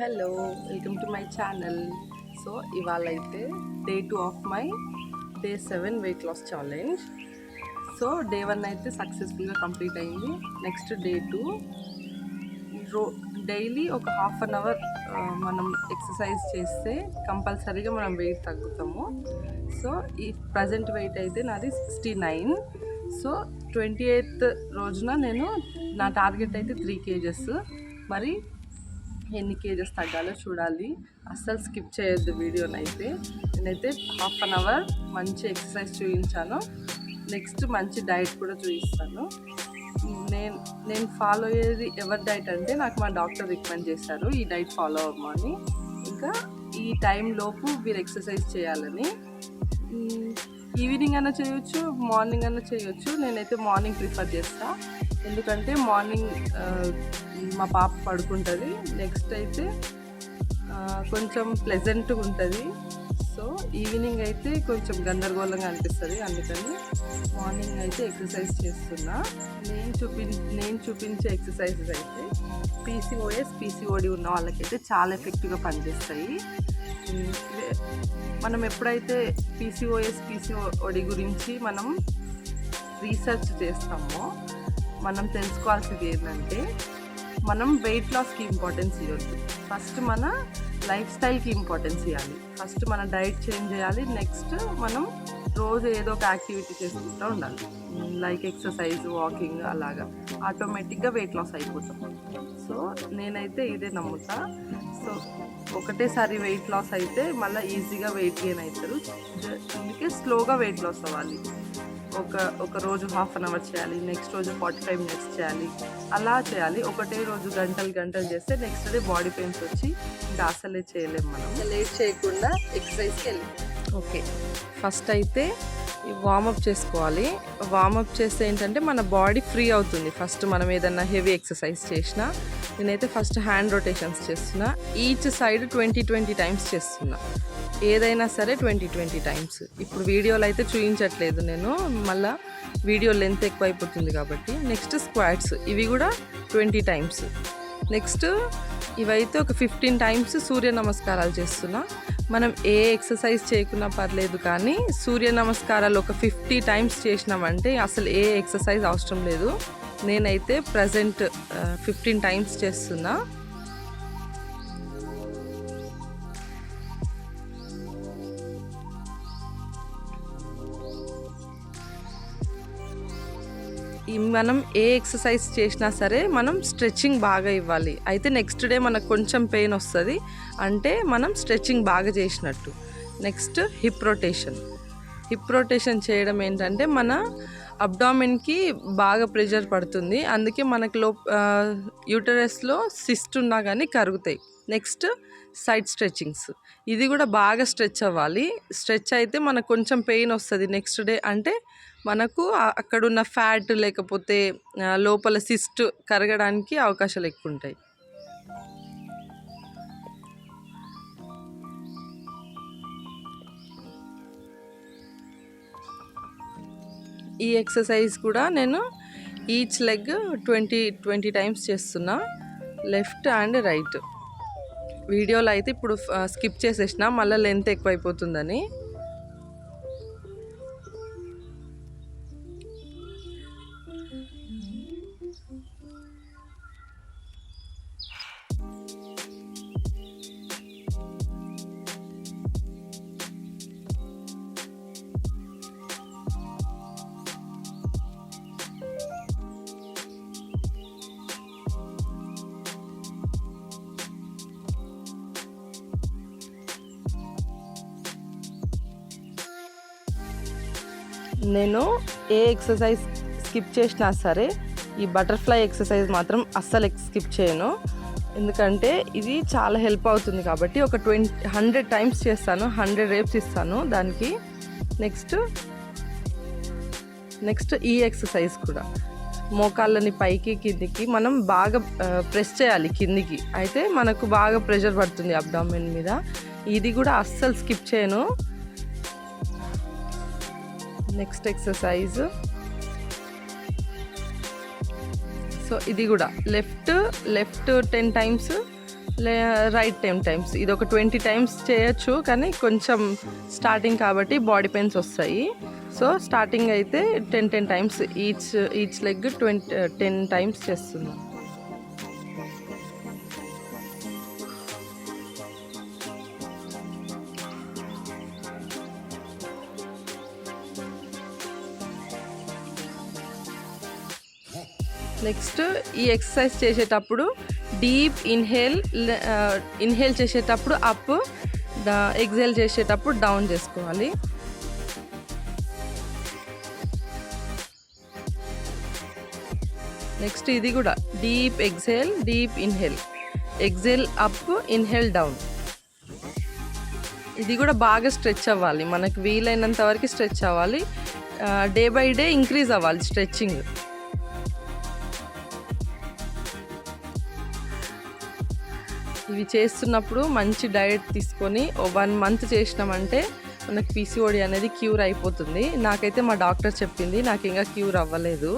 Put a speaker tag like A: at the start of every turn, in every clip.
A: Hello welcome to my channel. So ఇవాళ అయితే day two of my day seven weight loss challenge. So day one అయితే సక్సెస్ఫుల్గా complete అయింది. Next day two రో daily ఒక half an hour మనం exercise చేస్తే కంపల్సరీగా మనం వెయిట్ తగ్గుతాము. సో ఈ ప్రజెంట్ వెయిట్ అయితే నాది sixty nine. So twenty eighth రోజున నేను నా టార్గెట్ అయితే త్రీ కేజెస్. మరి ఎన్ని కేజెస్ తగ్గాలో చూడాలి. అస్సలు స్కిప్ చేయొద్దు వీడియోని అయితే నేనైతే హాఫ్ అన్ అవర్ మంచి ఎక్సర్సైజ్ చూపించాను నెక్స్ట్ మంచి డైట్ కూడా చూపిస్తాను నేను నేను ఫాలో అయ్యేది ఎవరి డైట్ అంటే నాకు మా డాక్టర్ రికమెండ్ చేశారు. ఈ డైట్ ఫాలో అవ్వమని ఇంకా ఈ టైంలోపు మీరు ఎక్సర్సైజ్ చేయాలని. ఈవినింగ్ అన్నా చేయొచ్చు మార్నింగ్ అన్నా చేయొచ్చు. నేనైతే మార్నింగ్ ప్రిఫర్ చేస్తాను ఎందుకంటే మార్నింగ్ మా పాప పడుకుంటుంది. నెక్స్ట్ అయితే కొంచెం ప్లెజెంట్గా ఉంటుంది. సో ఈవినింగ్ అయితే కొంచెం గందరగోళంగా అనిపిస్తుంది. అందుకని మార్నింగ్ అయితే ఎక్సర్సైజ్ చేస్తున్నా. నేను చూపి నేను చూపించే ఎక్సర్సైజెస్ అయితే పీసీఓఎస్ పీసీఓడి ఉన్న వాళ్ళకైతే చాలా ఎఫెక్టివ్గా పనిచేస్తాయి. మనం ఎప్పుడైతే పీసీఓఎస్ పీసీఓడి గురించి మనం రీసెర్చ్ చేస్తామో మనం తెలుసుకోవాల్సింది ఏంటంటే మనం వెయిట్ లాస్కి ఇంపార్టెన్స్ ఇవ్వద్దు. ఫస్ట్ మన లైఫ్ స్టైల్కి ఇంపార్టెన్స్ ఇవ్వాలి. ఫస్ట్ మన డైట్ చేంజ్ చేయాలి. నెక్స్ట్ మనం రోజు ఏదో ఒక యాక్టివిటీ చేసుకుంటూ ఉండాలి. లైక్ ఎక్సర్సైజ్ వాకింగ్ అలాగా. ఆటోమేటిక్గా వెయిట్ లాస్ అయిపోతాం. సో నేనైతే ఇదే నమ్ముతా. సో ఒకటేసారి వెయిట్ లాస్ అయితే మళ్ళీ ఈజీగా వెయిట్ గెయిన్ అవుతారు. అందుకే స్లోగా వెయిట్ లాస్ అవ్వాలి. ఒక ఒక రోజు హాఫ్ అన్ అవర్ చేయాలి నెక్స్ట్ రోజు ఫార్టీ ఫైవ్ మినిట్స్ చేయాలి. అలా చేయాలి. ఒకటే రోజు గంటలు గంటలు చేస్తే నెక్స్ట్ డే బాడీ పెయిన్స్ వచ్చి ఇంకా అసలే చేయలేము మనం. లేట్ చేయకుండా ఎక్సర్సైజ్కి వెళ్ళి ఓకే. ఫస్ట్ అయితే వార్మప్ చేసుకోవాలి. వార్మప్ చేస్తే ఏంటంటే మన బాడీ ఫ్రీ అవుతుంది. ఫస్ట్ మనం ఏదన్నా హెవీ ఎక్సర్సైజ్ చేసినా నేనైతే ఫస్ట్ హ్యాండ్ రొటేషన్స్ చేస్తున్నా. Each side twenty twenty times చేస్తున్నా. ఏదైనా సరే ట్వంటీ ట్వంటీ టైమ్స్. ఇప్పుడు వీడియోలో అయితే చూపించట్లేదు నేను. మళ్ళా వీడియో లెంత్ ఎక్కువ అయిపోతుంది కాబట్టి నెక్స్ట్ స్క్వాట్స్ ఇవి కూడా ట్వంటీ టైమ్స్. నెక్స్ట్ ఇవైతే ఒక ఫిఫ్టీన్ టైమ్స్ సూర్య నమస్కారాలు చేస్తున్నా. మనం ఏ ఎక్సర్సైజ్ చేయకున్నా పర్లేదు కానీ సూర్య నమస్కారాలు ఒక ఫిఫ్టీ టైమ్స్ చేసినామంటే అసలు ఏ ఎక్సర్సైజ్ అవసరం లేదు. నేనైతే ప్రజెంట్ ఫిఫ్టీన్ టైమ్స్ చేస్తున్నా. మనం ఏ ఎక్సర్సైజ్ చేసినా సరే మనం స్ట్రెచ్చింగ్ బాగా ఇవ్వాలి. అయితే నెక్స్ట్ డే మనకు కొంచెం పెయిన్ వస్తుంది. అంటే మనం స్ట్రెచ్చింగ్ బాగా చేసినట్టు. Next hip rotation. Hip rotation చేయడం ఏంటంటే మన అబ్డామిన్కి బాగా ప్రెషర్ పడుతుంది. అందుకే మనకి లో యూటరస్లో సిస్ట్ ఉన్నా కానీ కరుగుతాయి. నెక్స్ట్ సైడ్ స్ట్రెచ్చింగ్స్ ఇది కూడా బాగా స్ట్రెచ్ అవ్వాలి. స్ట్రెచ్ అయితే మనకు కొంచెం పెయిన్ వస్తుంది నెక్స్ట్ డే అంటే మనకు అక్కడున్న ఫ్యాట్ లేకపోతే లోపల సిస్ట్ కరగడానికి అవకాశాలు ఎక్కువ ఉంటాయి ఈ ఎక్సర్సైజ్ కూడా నేను each leg twenty twenty times చేస్తున్నా. లెఫ్ట్ అండ్ రైట్ వీడియోలో అయితే ఇప్పుడు స్కిప్ చేసేసిన మళ్ళీ లెంత్ ఎక్కువైపోతుందని. నేను ఏ ఎక్సర్సైజ్ స్కిప్ చేసినా సరే ఈ బటర్ఫ్లై ఎక్సర్సైజ్ మాత్రం అస్సలు స్కిప్ చేయను. ఎందుకంటే ఇది చాలా హెల్ప్ అవుతుంది కాబట్టి ఒక ట్వంటీ హండ్రెడ్ టైమ్స్ చేస్తాను హండ్రెడ్ రేప్స్ ఇస్తాను దానికి. నెక్స్ట్ నెక్స్ట్ ఈ ఎక్సర్సైజ్ కూడా. మోకాళ్ళని పైకి కిందికి మనం బాగా ప్రెస్ చేయాలి కిందికి. అయితే మనకు బాగా ప్రెషర్ పడుతుంది అబ్డామిన్ మీద. ఇది కూడా అస్సలు స్కిప్ చేయను. నెక్స్ట్ ఎక్సర్సైజ్ సో ఇది కూడా. లెఫ్ట్ లెఫ్ట్ టెన్ టైమ్స్ లే రైట్ టెన్ టైమ్స్ ఇది ఒక ట్వంటీ టైమ్స్ చేయొచ్చు కానీ కొంచెం స్టార్టింగ్ కాబట్టి బాడీ పెయిన్స్ వస్తాయి. సో స్టార్టింగ్ అయితే ten ten times each each leg twenty ten times చేస్తున్నాం. నెక్స్ట్ ఈ ఎక్సర్సైజ్ చేసేటప్పుడు డీప్ ఇన్హేల్ ఇన్హేల్ చేసేటప్పుడు అప్ ఎగ్జేల్ చేసేటప్పుడు డౌన్ చేసుకోవాలి. నెక్స్ట్ ఇది కూడా deep exhale deep inhale. Exhale up inhale down. ఇది కూడా బాగా స్ట్రెచ్ అవ్వాలి. మనకు వీలైనంత వరకు స్ట్రెచ్ అవ్వాలి. డే బై డే ఇంక్రీజ్ అవ్వాలి స్ట్రెచ్చింగ్. ఇవి చేస్తున్నప్పుడు మంచి డైట్ తీసుకొని వన్ మంత్ చేసినామంటే మనకు పీసీఓడి అనేది క్యూర్ అయిపోతుంది. నాకైతే మా డాక్టర్ చెప్పింది నాకు ఇంకా క్యూర్ అవ్వలేదు.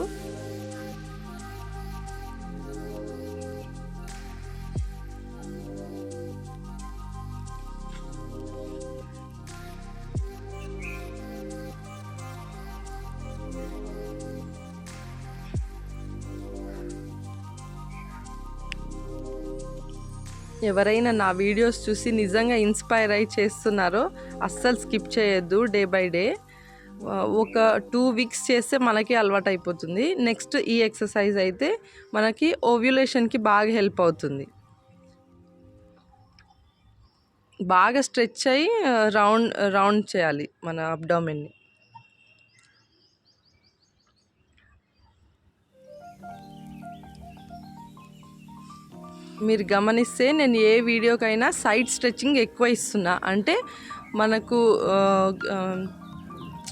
A: ఎవరైనా నా వీడియోస్ చూసి నిజంగా ఇన్స్పైర్ అయి చేస్తున్నారో అస్సలు స్కిప్ చేయొద్దు డే బై డే. ఒక టూ వీక్స్ చేస్తే మనకి అలవాటు అయిపోతుంది. నెక్స్ట్ ఈ ఎక్సర్సైజ్ అయితే మనకి ఓవ్యులేషన్కి బాగా హెల్ప్ అవుతుంది. బాగా స్ట్రెచ్ అయ్యి రౌండ్ రౌండ్ చేయాలి మన అబ్డామిన్ని. మీరు గమనిస్తే నేను ఏ వీడియోకైనా సైడ్ స్ట్రెచ్చింగ్ ఎక్కువ ఇస్తున్నా. అంటే మనకు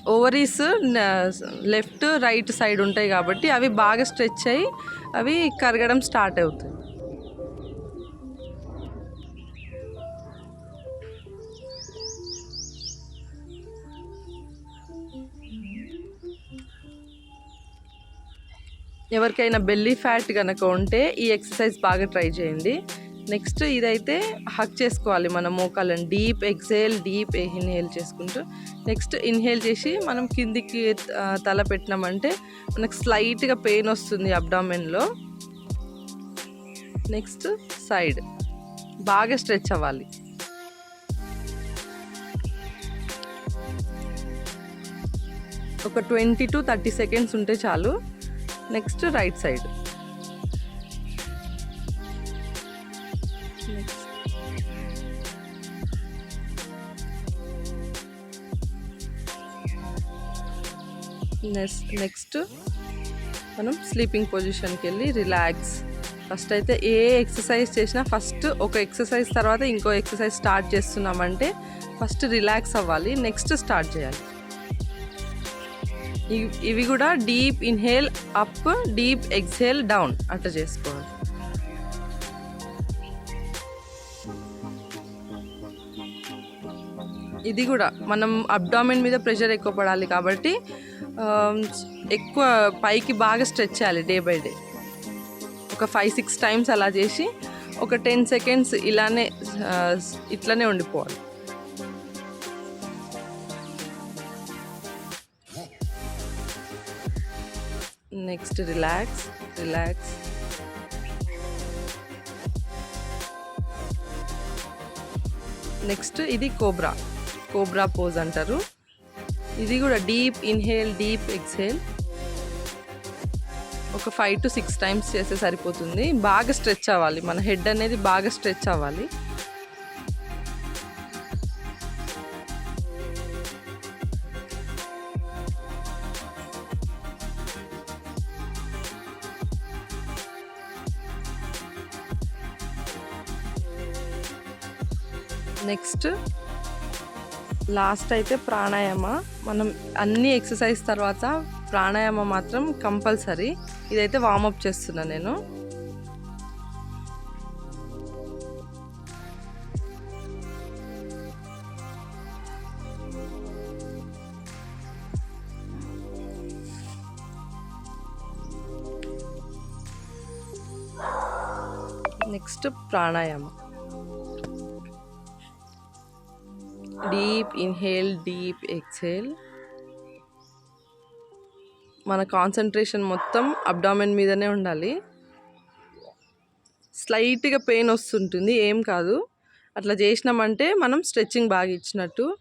A: ఓవరీస్ లెఫ్ట్ రైట్ సైడ్ ఉంటాయి కాబట్టి అవి బాగా స్ట్రెచ్ అయ్యి అవి కరగడం స్టార్ట్ అవుతాయి. ఎవరికైనా బెల్లీ ఫ్యాట్ కనుక ఉంటే ఈ ఎక్సర్సైజ్ బాగా ట్రై చేయండి. నెక్స్ట్ ఇదైతే హక్ చేసుకోవాలి మన మోకాలను డీప్ ఎక్సేల్ డీప్ ఇన్హేల్ చేసుకుంటూ. నెక్స్ట్ ఇన్హేల్ చేసి మనం కిందికి తల పెట్టినామంటే మనకు స్లైట్గా పెయిన్ వస్తుంది అబ్డామెన్లో నెక్స్ట్ సైడ్ బాగా స్ట్రెచ్ అవ్వాలి. ఒక ట్వంటీ టు థర్టీ సెకండ్స్ ఉంటే చాలు. Next right side. Next next మనం స్లీపింగ్ పొజిషన్కి వెళ్ళి రిలాక్స్ ఫస్ట్ అయితే ఏ ఎక్సర్సైజ్ చేసినా ఫస్ట్ ఒక ఎక్సర్సైజ్ తర్వాత ఇంకో ఎక్సర్సైజ్ స్టార్ట్ చేస్తున్నామంటే ఫస్ట్ రిలాక్స్ అవ్వాలి నెక్స్ట్ స్టార్ట్ చేయాలి. ఇవి- ఇవి కూడా deep inhale up deep exhale down అట్లా చేసుకోవాలి. ఇది కూడా మనం అబ్డామిన్ మీద ప్రెషర్ ఎక్కువ పడాలి కాబట్టి ఎక్కువ పైకి బాగా స్ట్రెచ్ చేయాలి డే బై డే. ఒక ఫైవ్ సిక్స్ టైమ్స్ అలా చేసి ఒక టెన్ సెకండ్స్ ఇలానే ఇట్లానే ఉండిపోవాలి. Next relax relax. నెక్స్ట్ ఇది కోబ్రా కోబ్రా పోజ్ అంటారు. ఇది కూడా డీప్ ఇన్హేల్ డీప్ ఎక్స్హేల్ ఒక ఫైవ్ టు సిక్స్ టైమ్స్ చేస్తే సరిపోతుంది. బాగా స్ట్రెచ్ అవ్వాలి మన హెడ్ అనేది బాగా స్ట్రెచ్ అవ్వాలి. నెక్స్ట్ లాస్ట్ అయితే ప్రాణాయామ. మనం అన్ని ఎక్సర్సైజ్ తర్వాత ప్రాణాయామ మాత్రం కంపల్సరీ. ఇదైతే వార్మప్ చేస్తున్నా నేను. నెక్స్ట్ ప్రాణాయామం. డీప్ ఇన్హేల్ డీప్ ఎక్సేల్ మన కాన్సన్ట్రేషన్ మొత్తం అబ్డామెన్ మీదనే ఉండాలి. స్లైట్గా పెయిన్ వస్తుంటుంది ఏం కాదు. అట్లా చేసినామంటే మనం స్ట్రెచ్చింగ్ బాగా ఇచ్చినట్టు.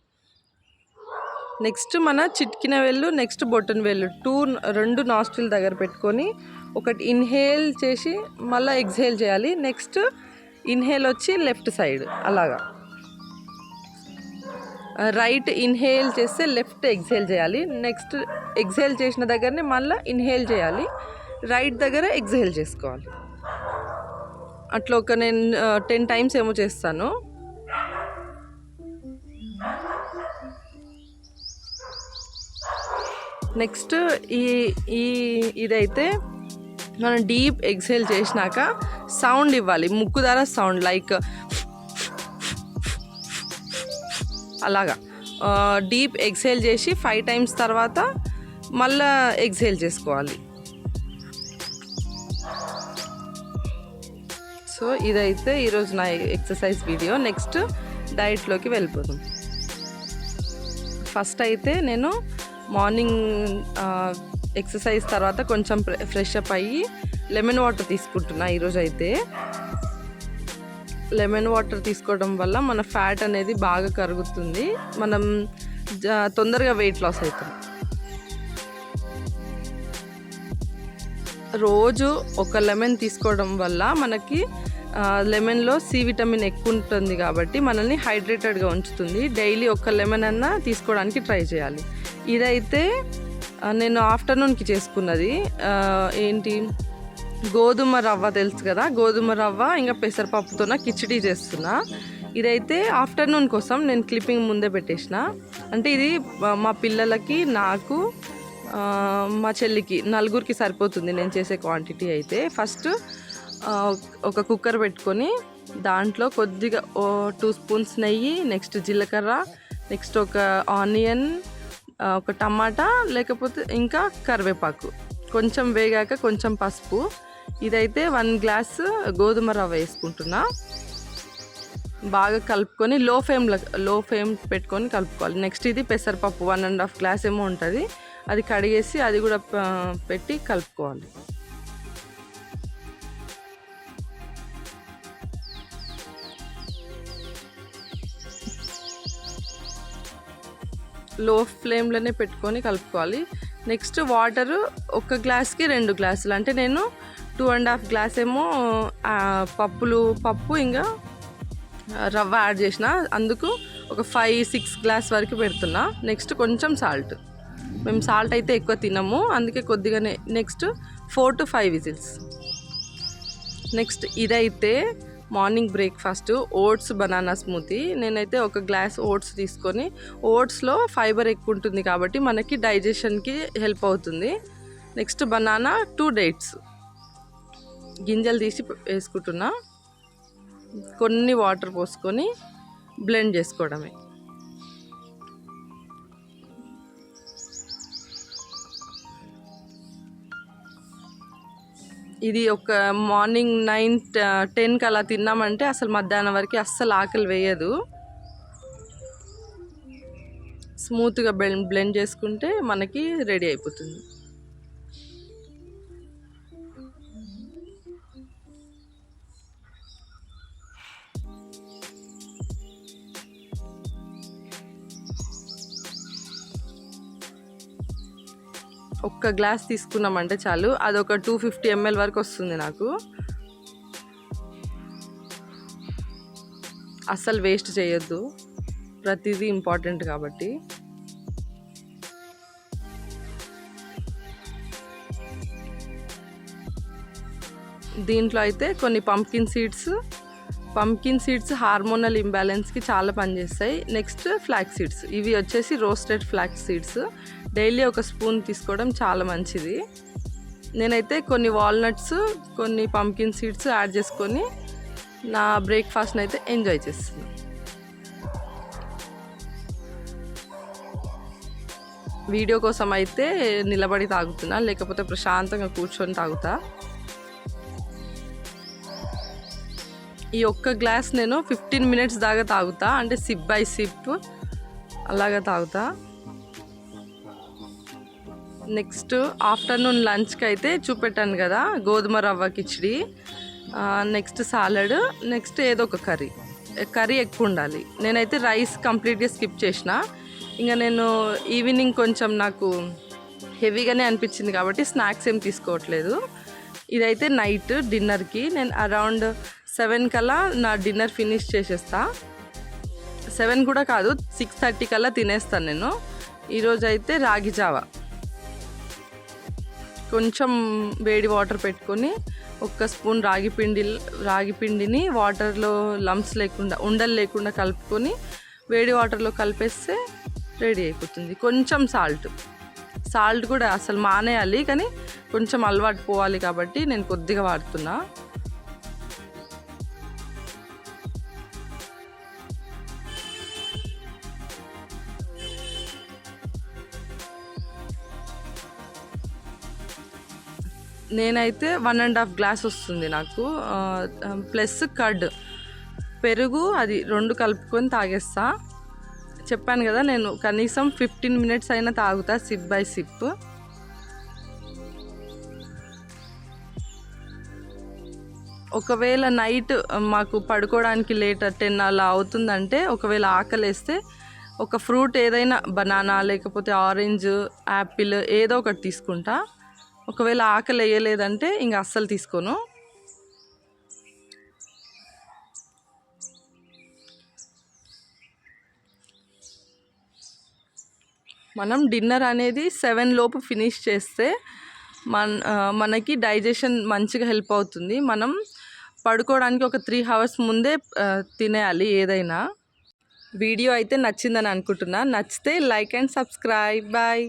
A: నెక్స్ట్ మన చిట్కిన వెళ్ళు నెక్స్ట్ బొట్టన్ వెళ్ళు. టూ రెండు నాస్ట్రిల్ దగ్గర పెట్టుకొని ఒకటి ఇన్హేల్ చేసి మళ్ళీ ఎక్స్హేల్ చేయాలి. నెక్స్ట్ ఇన్హేల్ వచ్చి లెఫ్ట్ సైడ్ అలాగా. రైట్ ఇన్హేల్ చేస్తే లెఫ్ట్ ఎగ్జేల్ చేయాలి. నెక్స్ట్ ఎగ్జేల్ చేసిన దగ్గరనే మళ్ళీ ఇన్హేల్ చేయాలి. రైట్ దగ్గర ఎగ్జేల్ చేసుకోవాలి. అట్లా ఒక నేను టెన్ టైమ్స్ ఏమో చేస్తాను. నెక్స్ట్ ఈ ఈ ఇదైతే మనం డీప్ ఎక్సైల్ చేసినాక సౌండ్ ఇవ్వాలి. ముక్కు ద్వారా సౌండ్ లైక్ అలాగా. డీప్ ఎక్సైల్ చేసి ఫైవ్ టైమ్స్ తర్వాత మళ్ళా ఎక్సైల్ చేసుకోవాలి. సో ఇదైతే ఈరోజు నా ఎక్సర్సైజ్ వీడియో. నెక్స్ట్ డైట్లోకి వెళ్ళిపోదాం. ఫస్ట్ అయితే నేను మార్నింగ్ ఎక్సర్సైజ్ తర్వాత కొంచెం ఫ్రెష్ అప్ అయ్యి లెమన్ వాటర్ తీసుకుంటున్నా ఈరోజు అయితే లెమన్ వాటర్ తీసుకోవడం వల్ల మన ఫ్యాట్ అనేది బాగా కరుగుతుంది. మనం తొందరగా వెయిట్ లాస్ అవుతాం. రోజు ఒక లెమన్ తీసుకోవడం వల్ల మనకి లెమన్లో సి విటమిన్ ఎక్కువ ఉంటుంది కాబట్టి మనల్ని హైడ్రేటెడ్గా ఉంచుతుంది. డైలీ ఒక లెమన్ అన్నా తీసుకోవడానికి ట్రై చేయాలి. ఇదైతే నేను ఆఫ్టర్నూన్కి చేసుకున్నది. ఏంటి? గోధుమ రవ్వ తెలుసు కదా? గోధుమ రవ్వ ఇంకా పెసరపప్పుతో కిచడీ చేస్తున్నా. ఇదైతే ఆఫ్టర్నూన్ కోసం నేను క్లిప్పింగ్ ముందే పెట్టేసిన. అంటే ఇది మా- పిల్లలకి నాకు మా చెల్లికి నలుగురికి సరిపోతుంది నేను చేసే క్వాంటిటీ అయితే. ఫస్ట్ ఒక కుక్కర్ పెట్టుకొని దాంట్లో కొద్దిగా ఓ టూ స్పూన్స్ నెయ్యి నెక్స్ట్ జీలకర్ర నెక్స్ట్ ఒక ఆనియన్ ఒక టమాటా లేకపోతే ఇంకా కరివేపాకు. కొంచెం వేగాక కొంచెం పసుపు. ఇదైతే వన్ గ్లాస్ గోధుమ రవ్వ వేసుకుంటున్నా. బాగా కలుపుకొని లో ఫ్లేమ్లో లో ఫ్లేమ్ పెట్టుకొని కలుపుకోవాలి. నెక్స్ట్ ఇది పెసరపప్పు వన్ అండ్ హాఫ్ గ్లాస్ ఏమో ఉంటుంది. అది కడిగేసి అది కూడా పెట్టి కలుపుకోవాలి. లో ఫ్లేమ్లోనే పెట్టుకొని కలుపుకోవాలి. నెక్స్ట్ వాటర్ ఒక గ్లాస్కి రెండు గ్లాసులు. అంటే నేను టూ అండ్ హాఫ్ గ్లాస్ ఏమో పప్పులు పప్పు ఇంకా రవ్వ యాడ్ చేసిన. అందుకు ఒక ఫైవ్ సిక్స్ గ్లాస్ వరకు పెడుతున్నా. నెక్స్ట్ కొంచెం సాల్ట్. మేము సాల్ట్ అయితే ఎక్కువ తినము. అందుకే కొద్దిగానే next four to five whistles. Next ఇదైతే morning breakfast oats banana smoothie. నేనైతే ఒక గ్లాస్ ఓట్స్ తీసుకొని ఓట్స్లో ఫైబర్ ఎక్కువ ఉంటుంది కాబట్టి మనకి డైజెషన్కి హెల్ప్ అవుతుంది. Next banana two dates. గింజలు తీసి వేసుకుంటున్నా. కొన్ని వాటర్ పోసుకొని బ్లెండ్ చేసుకోవడమే. ఇది ఒక మార్నింగ్ నైన్ టెన్కి అలా తిన్నామంటే అసలు మధ్యాహ్నం వరకు అస్సలు ఆకలి వేయదు. స్మూత్గా బ్లెండ్ బ్లెండ్ చేసుకుంటే మనకి రెడీ అయిపోతుంది. ఒక్క గ్లాస్ తీసుకున్నామంటే చాలు. అది ఒక టూ ఫిఫ్టీ ఎంఎల్ వరకు వస్తుంది నాకు. అస్సలు వేస్ట్ చేయొద్దు. ప్రతిదీ ఇంపార్టెంట్ కాబట్టి. దీంట్లో అయితే కొన్ని pumpkin seeds. Pumpkin seeds hormonal ఇంబ్యాలెన్స్కి చాలా పనిచేస్తాయి. Next flax seeds. ఇవి వచ్చేసి రోస్టెడ్ ఫ్లాక్ సీడ్స్. డైలీ ఒక స్పూన్ తీసుకోవడం చాలా మంచిది. నేనైతే కొన్ని వాల్నట్స్ కొన్ని పంకిన్ సీడ్స్ యాడ్ చేసుకొని నా బ్రేక్ఫాస్ట్ని అయితే ఎంజాయ్ చేస్తున్నాను వీడియో కోసం అయితే నిలబడి తాగుతున్నా లేకపోతే ప్రశాంతంగా కూర్చొని తాగుతా. ఈ ఒక్క గ్లాస్ నేను ఫిఫ్టీన్ మినిట్స్ దాకా తాగుతా అంటే సిప్ బై సిప్ అలాగా తాగుతా. నెక్స్ట్ ఆఫ్టర్నూన్ లంచ్కి అయితే చూపెట్టాను కదా గోధుమ రవ్వ కిచిడి నెక్స్ట్ సాలడ్ నెక్స్ట్ ఏదో ఒక కర్రీ. కర్రీ ఎక్కువ ఉండాలి. నేనైతే రైస్ కంప్లీట్గా స్కిప్ చేసిన. ఇంకా నేను ఈవినింగ్ కొంచెం నాకు హెవీగానే అనిపించింది కాబట్టి స్నాక్స్ ఏం తీసుకోవట్లేదు. ఇదైతే నైట్ డిన్నర్కి నేను అరౌండ్ సెవెన్ కల్లా నా డిన్నర్ ఫినిష్ చేసేస్తా. సెవెన్ కూడా కాదు సిక్స్ థర్టీ కల్లా తినేస్తాను నేను. ఈరోజు అయితే రాగి జావా. కొంచెం వేడి వాటర్ పెట్టుకొని ఒక్క స్పూన్ రాగి పిండి రాగి పిండిని వాటర్లో లంప్స్ లేకుండా ఉండలు లేకుండా కలుపుకొని వేడి వాటర్లో కలిపేస్తే రెడీ అయిపోతుంది. కొంచెం సాల్ట్ సాల్ట్ కూడా అసలు మానేయాలి కానీ కొంచెం అలవాటు పోవాలి కాబట్టి నేను కొద్దిగా వాడుతున్నా. నేనైతే వన్ అండ్ హాఫ్ గ్లాస్ వస్తుంది నాకు. ప్లస్ కర్డ్ పెరుగు అది రెండు కలుపుకొని తాగేస్తా. చెప్పాను కదా నేను కనీసం ఫిఫ్టీన్ మినిట్స్ అయినా తాగుతా సిప్ బై సిప్ ఒకవేళ నైట్ మాకు పడుకోవడానికి లేట్ టెన్ అలా అవుతుందంటే ఒకవేళ ఆకలేస్తే ఒక ఫ్రూట్ ఏదైనా బనానా లేకపోతే ఆరెంజ్ యాపిల్ ఏదో ఒకటి తీసుకుంటా. ఒకవేళ ఆకలి వేయలేదంటే ఇంకా అస్సలు తీసుకోను. మనం డిన్నర్ అనేది సెవెన్ లోపు ఫినిష్ చేస్తే మన మనకి డైజెషన్ మంచిగా హెల్ప్ అవుతుంది. మనం పడుకోవడానికి ఒక త్రీ అవర్స్ ముందే తినేయాలి ఏదైనా. వీడియో అయితే నచ్చిందని అనుకుంటున్నా. నచ్చితే లైక్ అండ్ సబ్స్క్రైబ్. బాయ్.